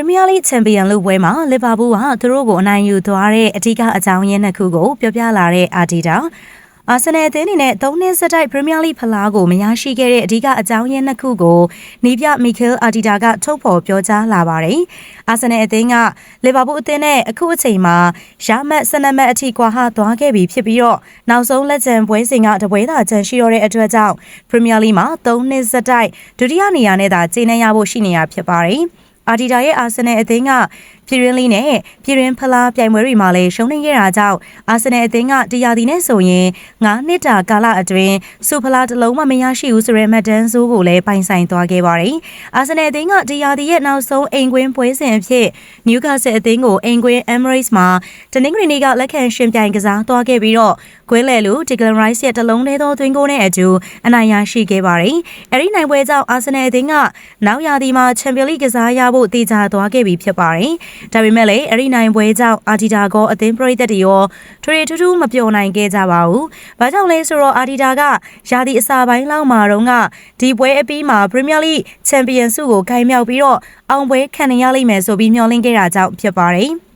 Premier League Champion လို့ပွဲမှာလီဗာပူးကသူတို့ကိုအနိုင်ယူသွားတဲ့အထူးအကြောင်းရင်းနှစ်ခုကိုပြောပြလာတဲ့အာဒီတာအာဆင်နယ်အသင်းအနေနဲ့၃နှစ်ဆက်တိုက် Premier League ဖလားကိုမရရှိခဲ့တဲ့အဓိကအကြောင်းရင်းနှစ်ခုကိုနီးပြမီခဲလ်အာဒီတာကထုတ်ဖော်ပြောကြားလာပါတယ်။အာဆင်နယ်အသင်းကလီဗာပူးအသင်းနဲ့အခုအချိန်မှာရမတ်၁၂မှတ်အထိကွာဟသွားခဲ့ပြီဖြစ်ပြီးတော့နောက်ဆုံးလက်ကျန်ပွဲစဉ်ကတပွဲသာကျန်ရှိတော့တဲ့အတွက်ကြောင့် Premier League မှာ၃နှစ်ဆက်တိုက်ဒုတိယနေရာနဲ့သာကျင်းနေရဖို့ရှိနေတာဖြစ်ပါတယ်။ အာဒီတာရဲ့အာဆင်နယ်အသင်းက ပြည်ရင်းလေးနဲ့ပြည်ရင်းဖလားပြိုင်ပွဲတွေမှာလည်းရှုံးနေခဲ့တာကြောင့်အာဆင်နယ်အသင်းကတရားဒီနဲ့ဆိုရင်9နှစ်တာကာလအတွင်းစူဖလားတစ်လုံးမှမရရှိဘူးဆိုတဲ့မက်ဒန်ဆိုးကိုလည်းပိုင်ဆိုင်သွားခဲ့ပါတယ်။အာဆင်နယ်အသင်းကတရားဒီရဲ့နောက်ဆုံးအိမ်ကွင်းပွဲစဉ်အဖြစ်နျူကာဆယ်အသင်းကိုအိမ်ကွင်း Emirates မှာတနင်္ဂနွေနေ့ကလက်ခံရှင်ပြိုင်ကစားသွားခဲ့ပြီးတော့ကွဲလဲလူဒီဂလန်ရိုက်စ်ရဲ့တလုံးသေးသောသွင်းကိုနဲ့အတူအနိုင်ရရှိခဲ့ပါတယ်။အဲဒီနိုင်ပွဲကြောင့်အာဆင်နယ်အသင်းကနောက်ရာသီမှာချန်ပီယံလိကစားရဖို့တည်ကြသွားခဲ့ပြီဖြစ်ပါတယ်။ဒါပေမဲ့လည်းအဲဒီနိုင်ပွဲကြောင့်အာဒီတာကောအသင်းပရိသတ်တွေရောထွေထွေထူးထူးမပျော်နိုင်ခဲ့ကြပါဘူး။ဘာကြောင့်လဲဆိုတော့အာဒီတာကရာသီအစာပိုင်းလောက်မှာတော့ကဒီပွဲအပြီးမှာပရီးမီးယားလိချန်ပီယံဆုကိုဂိုင်းမြောက်ပြီးတော့အောင်ပွဲခံရလိမ့်မယ်ဆိုပြီးမျှော်လင့်ခဲ့တာကြောင့်ဖြစ်ပါတယ်။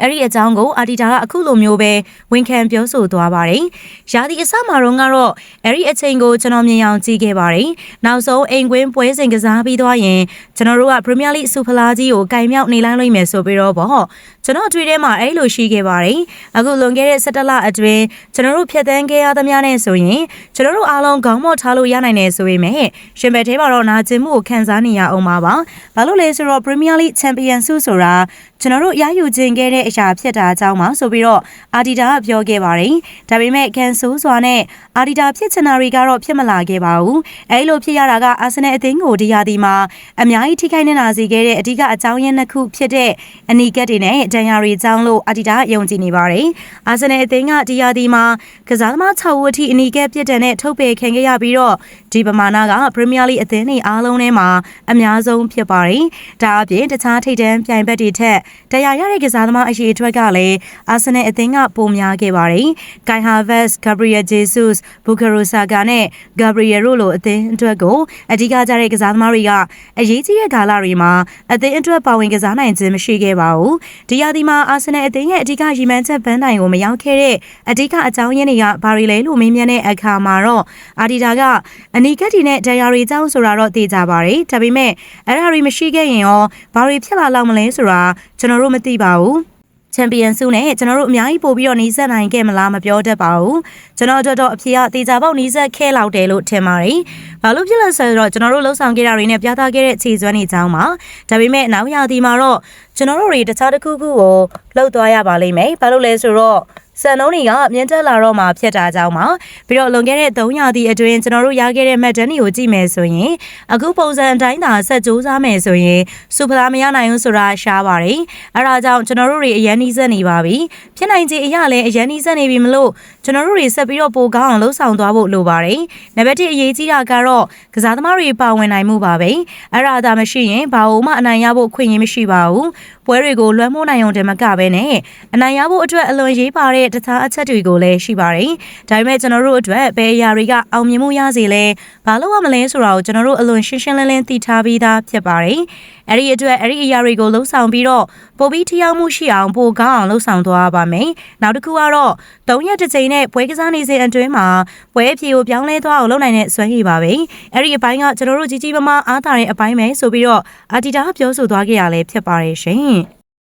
အဲ့ဒီအကြောင်းကိုအာဒီတာကအခုလိုမျိုးပဲဝန်ခံပြောဆိုသွားပါတယ်။ရာသီအစမှာတော့ကတော့အဲ့ဒီအချိန်ကိုကျွန်တော်မြင်အောင်ကြည့်ခဲ့ပါတယ်။နောက်ဆုံးအိမ်ကွင်းပွဲစဉ်ကစားပြီးသွားရင်ကျွန်တော်တို့ကပရီးမီးယားလိစူဖလားကြီးကိုကင်မြောက်နေလိုက်လိမ့်မယ်ဆိုပြီးတော့ပေါ့။ကျွန်တော်အတွေ့ထဲမှာအဲ့လိုရှိခဲ့ပါတယ်။အခုလွန်ခဲ့တဲ့17လအတွင်းကျွန်တော်တို့ဖြတ်သန်းခဲ့ရသမျှနဲ့ဆိုရင်ကျွန်တော်တို့အားလုံးခေါင်းမော့ထားလို့ရနိုင်တယ်ဆိုပေမဲ့ရှင်ဘက်ထဲမှာတော့နာကျင်မှုကိုခံစားနေရအောင်ပါပါ။ဘာလို့လဲဆိုတော့ Premier League Champion ဆုဆိုတာကျွန်တော်တို့ရယူခြင်းခဲ့တဲ့အရာဖြစ်တာအကြောင်းပါဆိုပြီးတော့အာဒီတာကပြောခဲ့ပါတယ်။ဒါပေမဲ့ကန်ဆိုးစွာနဲ့အာဒီတာဖြစ်ချင်တာတွေကတော့ဖြစ်မလာခဲ့ပါဘူး။အဲလိုဖြစ်ရတာကအာဆင်နယ်အသင်းကိုဒီယာဒီမှာအများကြီးထိခိုက်နေတာစီခဲ့တဲ့အဓိကအကြောင်းရင်းနှစ်ခုဖြစ်တဲ့အနီကက်တွေနဲ့ဒဏ်ရာတွေအကြောင်းလို့အာဒီတာကယုံကြည်နေပါတယ်။အာဆင်နယ်အသင်းကဒီယာဒီမှာကစားသမား6ဦးအထိအနီကက်ပြစ်ဒဏ်နဲ့ထုတ်ပယ်ခံခဲ့ရပြီးတော့ဒီပမာဏကပရီးမီးယားလိအသင်းတွေအားလုံးထဲမှာအများဆုံးဖြစ်ပါတယ်။ဒါအပြင်တခြားထိပ်တန်းပြိုင်ဘက်တွေထက်တရားရတဲ့ကစားသမားအရေးအတွက်ကလည်းအာဆင်နယ်အသင်းကပိုများခဲ့ပါတယ်။ဂိုင်ဟာဗက်စ်၊ဂါဘရီယယ်ဂျေဆုစ်၊ဘူကာရိုဆာဂါနဲ့ဂါဘရီယယ်ရိုလိုအသင်းအတွက်ကိုအဓိကကျတဲ့ကစားသမားတွေကအရေးကြီးတဲ့ကာလတွေမှာအသင်းအတွက်ပါဝင်ကစားနိုင်ခြင်းမရှိခဲ့ပါဘူး။ဒီရာသီမှာအာဆင်နယ်အသင်းရဲ့အဓိကရည်မှန်းချက်ဗန်းတိုင်ကိုမရောက်ခဲ့တဲ့အဓိကအကြောင်းရင်းတွေကဘာတွေလဲလို့မေးမြန်းတဲ့အခါမှာတော့အာဒီတာကအနီကက်တီနဲ့ဒန်ယာရီအကြောင်းဆိုတာတော့သိကြပါတယ်။ဒါပေမဲ့အဲ့ဒါတွေမရှိခဲ့ရင်ရောဘာတွေဖြစ်လာလောက်မလဲဆိုတာကျွန်တော်တို့မသိပါဘူး။ချန်ပီယံဆုနဲ့ကျွန်တော်တို့အများကြီးပို့ပြီးတော့နှီးဆက်နိုင်ခဲ့မလားမပြောတတ်ပါဘူးကျွန်တော်တို့တော့အဖြေကတေချာပေါက်နှီးဆက်ခဲလောက်တယ်လို့ထင်ပါတယ်ဘာလို့ဖြစ်လဲဆိုတော့ကျွန်တော်တို့လှုပ်ဆောင်ခဲ့တာတွေနဲ့ပြသခဲ့တဲ့ခြေစွမ်းတွေကြောင်းပါဒါပေမဲ့နောက်ရာသီမှာတော့ကျွန်တော်တို့တွေတခြားတစ်ခုခုကိုလှုပ်သွားရပါလိမ့်မယ်ဘာလို့လဲဆိုတော့ စံနှုန်းတွေကမြင့်တက်လာတော့မှဖြစ်တာကြောင့်ပါပြီးတော့လွန်ခဲ့တဲ့3ရာသီအတွင်းကျွန်တော်တို့ရခဲ့တဲ့မက်ဒန်တွေကိုကြည့်မယ်ဆိုရင်အခုပုံစံအတိုင်းသာဆက်ကြိုးစားမယ်ဆိုရင်စူပလာမရနိုင်ဘူးဆိုတာရှားပါတယ်အဲဒါကြောင့်ကျွန်တော်တို့တွေအရန်နှီးစက်နေပါပြီဖြစ်နိုင်ခြေအရာလည်းအရန်နှီးစက်နေပြီမလို့ကျွန်တော်တို့တွေဆက်ပြီးတော့ပိုကောင်းအောင်လှုပ်ဆောင်သွားဖို့လိုပါတယ်နံပါတ်1အရေးကြီးတာကတော့ကစားသမားတွေပါဝင်နိုင်မှုပါပဲအဲ့ဒါသာမရှိရင်ဘာလို့မှအနိုင်ရဖို့ခွင့်ရမရှိပါဘူးပွဲတွေကိုလွှမ်းမိုးနိုင်ုံတည်းမကပဲနဲ့အနိုင်ရဖို့အတွက်အလွန်ရေးပါတဲ့တခြားအချက်တွေကိုလည်းရှိပါတယ်။ဒါပေမဲ့ကျွန်တော်တို့အတွက်ဘယ်အရာတွေကအောင်မြင်မှုရစေလဲဘာလို့ရမလဲဆိုတာကိုကျွန်တော်တို့အလွန်ရှင်းရှင်းလင်းလင်းသိထားပြီးသားဖြစ်ပါတယ်။အဲ့ဒီအတွက်အဲ့ဒီအရာတွေကိုလှုံ့ဆော်ပြီးတော့ပိုပြီးထိရောက်မှုရှိအောင်ပိုကောင်းအောင်လှုံ့ဆော်သွားပါမယ်။နောက်တစ်ခုကတော့၃ရက်တစ်ချိန်နဲ့ပွဲကစားနေစဉ်အတွင်းမှာပွဲအဖြေကိုပြောင်းလဲသွားအောင်လုပ်နိုင်တဲ့စွမ်းရည်ပါပဲ။အဲ့ဒီအပိုင်းကကျွန်တော်တို့ကြီးကြီးမားမားအားသာတဲ့အပိုင်းပဲဆိုပြီးတော့အာတီတာပြောဆိုသွားခဲ့ရလဲဖြစ်ပါတယ်ရှင်။